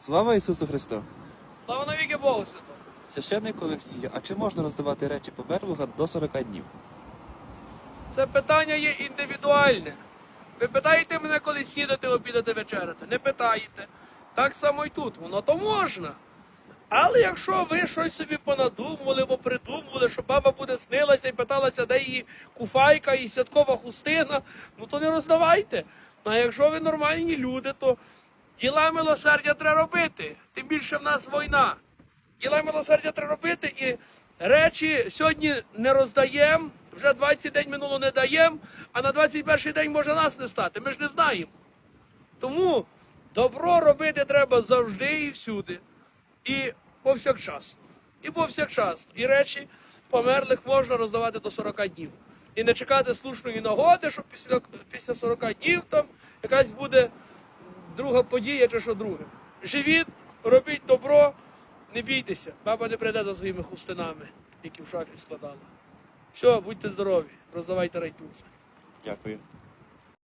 Слава Ісусу Христу! Слава навіки Богу Святому! Священник Олексій, а чи можна роздавати речі померлого до 40 днів? Це питання є індивідуальне. Ви питаєте мене, коли сідати, обідати, вечеряти? Не питаєте. Так само і тут. Воно то можна. Але якщо ви щось собі понадумували або придумували, що баба буде снилася і питалася, де її куфайка і святкова хустина, ну то не роздавайте. А якщо ви нормальні люди, то діла милосердя треба робити. Тим більше в нас війна. Діла милосердя треба робити і речі сьогодні не роздаємо, вже 20 день минуло не даємо, а на 21 день може нас не стати. Ми ж не знаємо. Тому добро робити треба завжди і всюди. І повсякчас. І повсякчас. І речі померлих можна роздавати до 40 днів. І не чекати слушної нагоди, що після, після 40 днів там якась буде друга подія чи що друге. Живіть, робіть добро, не бійтеся. Баба не прийде за своїми хустинами, які в шафі складала. Все, будьте здорові, роздавайте райтузи. Дякую.